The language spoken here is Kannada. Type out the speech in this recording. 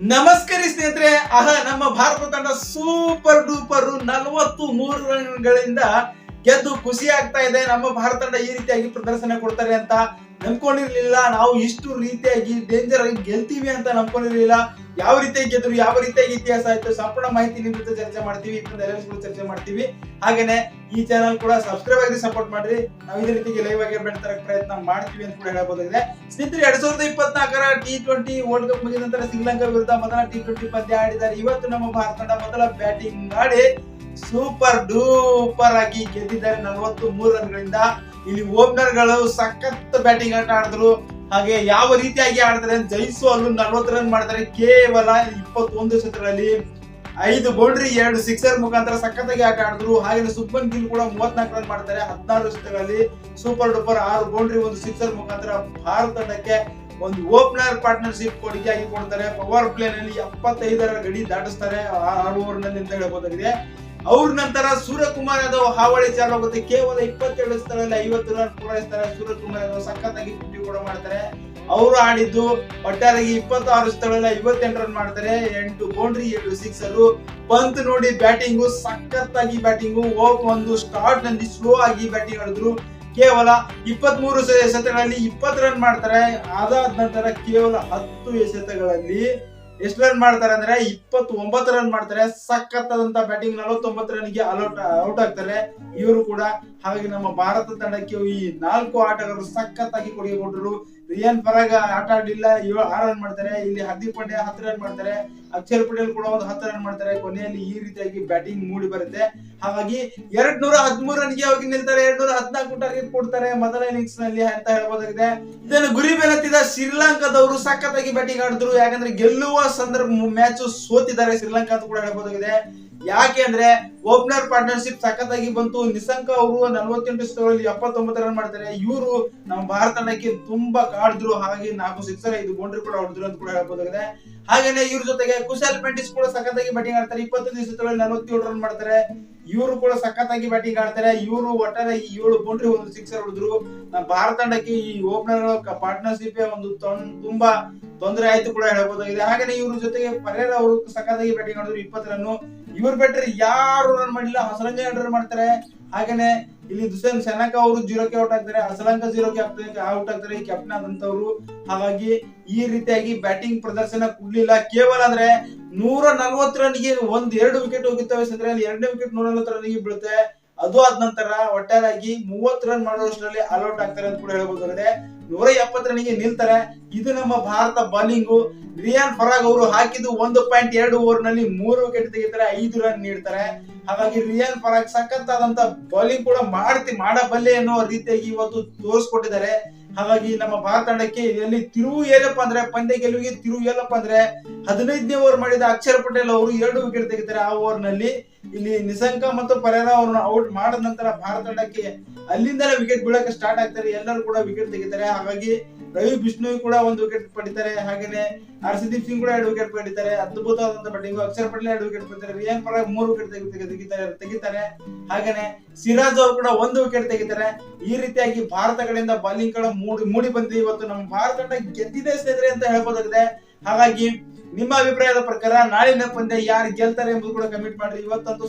ನಮಸ್ಕಾರ ಸ್ನೇಹಿತರೆ ಅಹ ನಮ್ಮ ಭಾರತ ತಂಡ ಸೂಪರ್ ಡೂಪರ್ ನಲವತ್ತು ಮೂರು ರನ್ಗಳಿಂದ ಗೆದ್ದು ಖುಷಿ ಆಗ್ತಾ ಇದೆ. ನಮ್ಮ ಭಾರತ ತಂಡ ಈ ರೀತಿಯಾಗಿ ಪ್ರದರ್ಶನ ಕೊಡ್ತಾರೆ ಅಂತ ನಂಬ್ಕೊಂಡಿರ್ಲಿಲ್ಲ, ನಾವು ಇಷ್ಟು ರೀತಿಯಾಗಿ ಡೇಂಜರ್ ಆಗಿ ಗೆಲ್ತೀವಿ ಅಂತ ನಂಬ್ಕೊಂಡಿರ್ಲಿಲ್ಲ. ಯಾವ ರೀತಿಯಾಗಿ ಗೆದ್ರು, ಯಾವ ರೀತಿಯಾಗಿ ಇತಿಹಾಸ ಆಯ್ತು ಸಂಪೂರ್ಣ ಮಾಹಿತಿ ನಿಮ್ ಜೊತೆ ಚರ್ಚೆ ಮಾಡ್ತೀವಿ ಕೂಡ ಚರ್ಚೆ ಮಾಡ್ತೀವಿ. ಹಾಗೇನೆ ಈ ಚಾನಲ್ ಕೂಡ ಸಬ್ಸ್ಕ್ರೈಬ್ ಆಗಿ ಸಪೋರ್ಟ್ ಮಾಡ್ರಿ. ನಾವು ಇದೇ ರೀತಿಗೆ ಲೈವ್ ಆಗಿ ತರಕ್ ಪ್ರಯತ್ನ ಮಾಡ್ತೀವಿ ಅಂತ ಕೂಡ ಹೇಳಬಹುದಾಗಿದೆ ಸ್ನೇಹಿತರೆ, ಎರಡ್ ಸಾವಿರದ ಇಪ್ಪತ್ನಾಲ್ಕರ ಟಿ ಟ್ವೆಂಟಿ ವರ್ಲ್ಡ್ ಕಪ್ ಮುಗಿದ ನಂತರ ಶ್ರೀಲಂಕಾ ವಿರುದ್ಧ ಮೊದಲ ಟಿ ಟ್ವೆಂಟಿ ಪಂದ್ಯ ಆಡಿದ್ದಾರೆ ಇವತ್ತು ನಮ್ಮ ಭಾರತ ತಂಡ ಮೊದಲ ಬ್ಯಾಟಿಂಗ್ ಮಾಡಿ ಸೂಪರ್ ಡೂಪರ್ ಆಗಿ ಗೆದ್ದಿದ್ದಾರೆ ನಲವತ್ತು ಮೂರು ರನ್ಗಳಿಂದ. ಇಲ್ಲಿ ಓಪನರ್ಗಳು ಸಖತ್ ಬ್ಯಾಟಿಂಗ್ ಆಟ ಆಡಿದ್ರು. ಹಾಗೆ ಯಾವ ರೀತಿಯಾಗಿ ಆಡ್ತಾರೆ ಅಲ್ಲೂ ನಲ್ವತ್ತು ರನ್ ಮಾಡ್ತಾರೆ ಕೇವಲ ಇಪ್ಪತ್ತೊಂದು ಶತಗಳಲ್ಲಿ ಐದು ಬೌಂಡ್ರಿ, ಎರಡು ಸಿಕ್ಸರ್ ಮುಖಾಂತರ ಸಖತ್ತಾಗಿ ಆಟ ಆಡಿದ್ರು. ಹಾಗೆ ಸುಬ್ಮನ್ ಗಿಲ್ ಕೂಡ ಮೂವತ್ನಾಲ್ಕು ರನ್ ಮಾಡ್ತಾರೆ ಹದಿನಾರು ಶತಗಳಲ್ಲಿ ಸೂಪರ್ ಡೂಪರ್ ಆರು ಬೌಂಡ್ರಿ, ಒಂದು ಸಿಕ್ಸರ್ ಮುಖಾಂತರ ಭಾರತ ತಂಡಕ್ಕೆ ಒಂದು ಓಪನರ್ ಪಾರ್ಟ್ನರ್ಶಿಪ್ ಕೊಡುಗೆಯಾಗಿ ಕೊಡ್ತಾರೆ. ಪವರ್ ಪ್ಲೇ ನಲ್ಲಿ ಎಪ್ಪತ್ತೈದರ ಗಡಿ ದಾಟಿಸ್ತಾರೆ ಆರು ಓವರ್ನಲ್ಲಿ ಅಂತ ಹೇಳ್ಬೋದಾಗಿದೆ. ಅವ್ರ ನಂತರ ಸೂರ್ಯಕುಮಾರ್ ಯಾದವ್ ಹಾವಳಿ ಚಾಲು ಹೋಗುತ್ತೆ ಕೇವಲ ಇಪ್ಪತ್ತೆರಡು ಸ್ಥಳದಲ್ಲಿ ಐವತ್ತು ರನ್ ಪೂರೈಸ್ತಾರೆ. ಸೂರ್ಯಕುಮಾರ್ ಯಾದವ್ ಸಖತ್ತಾಗಿ ಪುಟ್ಟಿ ಕೂಡ ಮಾಡ್ತಾರೆ. ಅವರು ಆಡಿದ್ದು ಒಟ್ಟಾರೆಗೆ ಇಪ್ಪತ್ತಾರು ಸ್ಥಳದಲ್ಲಿ ಐವತ್ತೆಂಟು ರನ್ ಮಾಡ್ತಾರೆ. ಎಂಟು ಬೌಂಡ್ರಿ ಎರಡು ಸಿಕ್ಸರು ಪಂತ್ ನೋಡಿ ಬ್ಯಾಟಿಂಗು ಸಖತ್ತಾಗಿ ಬ್ಯಾಟಿಂಗು ಒಂದು ಸ್ಟಾರ್ಟ್ನಲ್ಲಿ ಸ್ಲೋ ಆಗಿ ಬ್ಯಾಟಿಂಗ್ ಆಡಿದ್ರು. ಕೇವಲ ಇಪ್ಪತ್ತ್ ಮೂರು ಎಸೆತಗಳಲ್ಲಿ ಇಪ್ಪತ್ತು ರನ್ ಮಾಡ್ತಾರೆ. ಅದಾದ ನಂತರ ಕೇವಲ ಹತ್ತು ಎಸೆತಗಳಲ್ಲಿ ಎಷ್ಟು ರನ್ ಮಾಡ್ತಾರೆ ಅಂದ್ರೆ ಇಪ್ಪತ್ತು ಒಂಬತ್ತು ರನ್ ಮಾಡ್ತಾರೆ. ಸಖತ್ತಾದಂತ ಬ್ಯಾಟಿಂಗ್ ನಲವತ್ತೊಂಬತ್ತು ರನ್ಗೆ ಅಲೌಟ್ ಔಟ್ ಆಗ್ತಾರೆ. ಇವರು ಕೂಡ ಹಾಗಾಗಿ ನಮ್ಮ ಭಾರತ ತಂಡಕ್ಕೆ ಈ ನಾಲ್ಕು ಆಟಗಾರರು ಸಖತ್ತಾಗಿ ಕೊಡುಗೆ ಕೊಟ್ಟರು. ರಿಯಾನ್ ಪರಾಗ ಆಟ ಆಡಿಲ್ಲ ಏಳು ಆರು ರನ್ ಮಾಡ್ತಾರೆ, ಇಲ್ಲಿ ಹಾರ್ದಿಕ್ ಪಾಂಡ್ಯ ಹತ್ತು ರನ್ ಮಾಡ್ತಾರೆ ಅಕ್ಷರ್ ಪಟೇಲ್ ಕೂಡ ಒಂದು ಹತ್ತು ರನ್ ಮಾಡ್ತಾರೆ, ಕೊನೆಯಲ್ಲಿ ಈ ರೀತಿಯಾಗಿ ಬ್ಯಾಟಿಂಗ್ ಮೂಡಿ ಬರುತ್ತೆ. ಹಾಗಾಗಿ ಎರಡ್ ನೂರ ಹದಿಮೂರು ರನ್ಗೆ ಹೋಗಿ ನಿಲ್ತಾರೆ ಎರಡ್ ನೂರ ಹದಿನಾಲ್ಕು ಟಾರ್ಗೆಟ್ ಕೊಡ್ತಾರೆ ಮೊದಲ ಇನ್ನಿಂಗ್ಸ್ನಲ್ಲಿ ಅಂತ ಹೇಳ್ಬೋದಾಗಿದೆ. ಇದನ್ನು ಗುರಿ ಬೆನ್ನತ್ತಿದ ಶ್ರೀಲಂಕಾದವರು ಸಖತ್ತಾಗಿ ಬ್ಯಾಟಿಂಗ್ ಆಡಿದ್ರು. ಯಾಕಂದ್ರೆ ಗೆಲ್ಲುವ ಸಂದರ್ಭ ಮ್ಯಾಚ್ ಸೋತಿದ್ದಾರೆ ಶ್ರೀಲಂಕಾ ಅಂತ ಕೂಡ ಹೇಳ್ಬೋದಾಗಿದೆ. ಯಾಕೆ ಅಂದ್ರೆ ಓಪನರ್ ಪಾರ್ಟ್ನರ್ಶಿಪ್ ಸಖತ್ತಾಗಿ ಬಂತು. ನಿಸಂಕ ಅವರು ನಲವತ್ತೆಂಟು ಸ್ಥಳದಲ್ಲಿ ಎಪ್ಪತ್ತೊಂಬತ್ತು ರನ್ ಮಾಡ್ತಾರೆ. ಇವರು ನಮ್ಮ ಭಾರತ ತಂಡಕ್ಕೆ ತುಂಬಾ ಕಾಡಿದ್ರು. ಹಾಗೆ ನಾಲ್ಕು ಸಿಕ್ಸರ್ ಐದು ಬೌಂಡ್ರಿ ಕೂಡ ಹೊಡೆದ್ರು ಅಂತ ಕೂಡ ಹೇಳ್ಬೋದಾಗಿದೆ. ಹಾಗೇನೆ ಇವ್ರ ಜೊತೆಗೆ ಕುಶಾಲ್ ಪೆಂಟಿಸ್ ಕೂಡ ಸಖತ್ತಾಗಿ ಬ್ಯಾಟಿಂಗ್ ಆಡ್ತಾರೆ. ಇಪ್ಪತ್ತು ದಿವಸದೊಳಗೆ ನಲವತ್ತೇಳು ರನ್ ಮಾಡ್ತಾರೆ. ಇವರು ಕೂಡ ಸಖತ್ತಾಗಿ ಬ್ಯಾಟಿಂಗ್ ಆಡ್ತಾರೆ. ಇವರು ಒಟ್ಟಾರೆ ಈ ಏಳು ಬೌಂಡ್ರಿ ಒಂದು ಸಿಕ್ಸರ್ ಹೊಡೆದ್ರು. ನಮ್ಮ ಭಾರತ ತಂಡಕ್ಕೆ ಈ ಓಪನರ್ ಪಾರ್ಟ್ನರ್ಶಿಪ್ ಒಂದು ತುಂಬಾ ತೊಂದರೆ ಆಯ್ತು ಕೂಡ ಹೇಳಬಹುದಾಗಿದೆ ಹಾಗೇನೆ ಇವ್ರ ಜೊತೆಗೆ ಪರೇರ ಅವರು ಸಖತ್ತಾಗಿ ಬ್ಯಾಟಿಂಗ್ ಆಡಿದ್ರು ಇಪ್ಪತ್ತು ರನ್ ಇವ್ರು ಬಿಟ್ರೆ ಯಾರು ರನ್ ಮಾಡಿಲ್ಲ. ಎರಡು ರನ್ ಮಾಡ್ತಾರೆ. ಹಾಗೇನೆ ಇಲ್ಲಿ ದುಸೇನ್ ಸೆನಕ ಅವರು ಜೀರೋಕ್ಕೆ ಔಟ್ ಆಗ್ತಾರೆ ಅಸಲಂಕ ಜೀರೋಕ್ಕೆ ಔಟ್ ಆಗ್ತಾರೆ ಈ ಕ್ಯಾಪ್ಟನ್ ಆದಂತವ್ರು ಹಾಗಾಗಿ ಈ ರೀತಿಯಾಗಿ ಬ್ಯಾಟಿಂಗ್ ಪ್ರದರ್ಶನ ಕೊಡ್ಲಿಲ್ಲ. ಕೇವಲ ಅಂದ್ರೆ ನೂರ ನಲ್ವತ್ತು ರನ್ಗೆ ಒಂದ್ ಎರಡು ವಿಕೆಟ್ ಹೋಗಿತ್ತವೆ ಅಂದ್ರೆ ಅಲ್ಲಿ ಎರಡನೇ ವಿಕೆಟ್ ನೂರ ನಲ್ವತ್ತು ರನ್ಗೆ ಬೀಳುತ್ತೆ. ಅದು ಆದ ನಂತರ ಒಟ್ಟಾರೆಯಾಗಿ ಮೂವತ್ತು ರನ್ ಮಾಡೋಷ್ಟರಲ್ಲಿ ಅಲೌಟ್ ಆಗ್ತಾರೆ ಅಂತ ಕೂಡ ಹೇಳ್ಬೋದಾಗಿದೆ ನೂರ ಎಪ್ಪತ್ತು ರನ್ಗೆ ನಿಲ್ತಾರೆ. ಇದು ನಮ್ಮ ಭಾರತ ಬೌಲಿಂಗ್ ರಿಯಾನ್ ಫರಾಗ್ ಅವರು ಹಾಕಿದ್ದು ಒಂದು ಪಾಯಿಂಟ್ ಎರಡು ಓವರ್ನಲ್ಲಿ ಮೂರು ವಿಕೆಟ್ ತೆಗಿತಾರೆ ಐದು ರನ್ ನೀಡ್ತಾರೆ. ಹಾಗಾಗಿ ರಿಯಾನ್ ಫರಾಗ್ ಆದಂತ ಬೌಲಿಂಗ್ ಕೂಡ ಮಾಡ್ತಿ ಮಾಡಬಲ್ಲೆ ಅನ್ನೋ ರೀತಿಯಾಗಿ ಇವತ್ತು ತೋರಿಸ್ಕೊಟ್ಟಿದ್ದಾರೆ. ಹಾಗಾಗಿ ನಮ್ಮ ಭಾರತ ತಂಡಕ್ಕೆ ಇದರಲ್ಲಿ ತಿರುವು ಏನಪ್ಪಾ ಅಂದ್ರೆ ಪಂದ್ಯ ಗೆಲುವಿಗೆ ತಿರುವು ಏನಪ್ಪಾ ಅಂದ್ರೆ ಹದಿನೈದನೇ ಓವರ್ ಮಾಡಿದ ಅಕ್ಷರ ಪಟೇಲ್ ಅವರು ಎರಡು ವಿಕೆಟ್ ತೆಗಿತಾರೆ ಆ ಓವರ್ನಲ್ಲಿ ಇಲ್ಲಿ ನಿಸಂಕ ಮತ್ತು ಪರೇರ ಅವ್ರನ್ನ ಔಟ್ ಮಾಡಿದ ನಂತರ ಭಾರತ ತಂಡಕ್ಕೆ ಅಲ್ಲಿಂದಲೇ ವಿಕೆಟ್ ಬೀಳಕ್ಕೆ ಸ್ಟಾರ್ಟ್ ಆಗ್ತಾರೆ. ಎಲ್ಲರೂ ಕೂಡ ವಿಕೆಟ್ ತೆಗಿತಾರೆ. ಹಾಗಾಗಿ ರವಿ ಬಿಷ್ಣು ಕೂಡ ಒಂದು ವಿಕೆಟ್ ಪಡಿತಾರೆ, ಹಾಗೇನೆ ಹರ್ಷದೀಪ್ ಸಿಂಗ್ ಕೂಡ ಎರಡು ವಿಕೆಟ್ ಪಡಿತಾರೆ, ಅದ್ಭುತವಾದಂತ ಬ್ಯಾಟಿಂಗ್ ಅಕ್ಷರ ಪಟೇಲ್ ಎರಡು ವಿಕೆಟ್ ಪಡಿತಾರೆ ರಿಯಾನ್ ಪರಾಗ್ ಮೂರು ವಿಕೆಟ್ ತೆಗಿತಾರೆ ತೆಗಿತಾರೆ. ಹಾಗೇನೆ ಸಿರಾಜ್ ಅವರು ಕೂಡ ಒಂದು ವಿಕೆಟ್ ತೆಗಿತಾರೆ. ಈ ರೀತಿಯಾಗಿ ಭಾರತ ಕಡೆಯಿಂದ ಬಾಲಿಂಗ್ ಕಡೆ ಮೂಡಿ ಮೂಡಿ ಬಂದಿದೆ. ಇವತ್ತು ನಮ್ಮ ಭಾರತ ತಂಡ ಗೆದ್ದಿದೆ ಅಂತ ಹೇಳ್ಬೋದಾಗಿದೆ. ಹಾಗಾಗಿ ನಿಮ್ಮ ಅಭಿಪ್ರಾಯದ ಪ್ರಕಾರ ನಾಳಿನ ಪಂದ್ಯ ಯಾರು ಗೆಲ್ತಾರೆ ಎಂಬುದು ಕೂಡ ಕಮೆಂಟ್ ಮಾಡ್ರಿ. ಇವತ್ತಂತೂ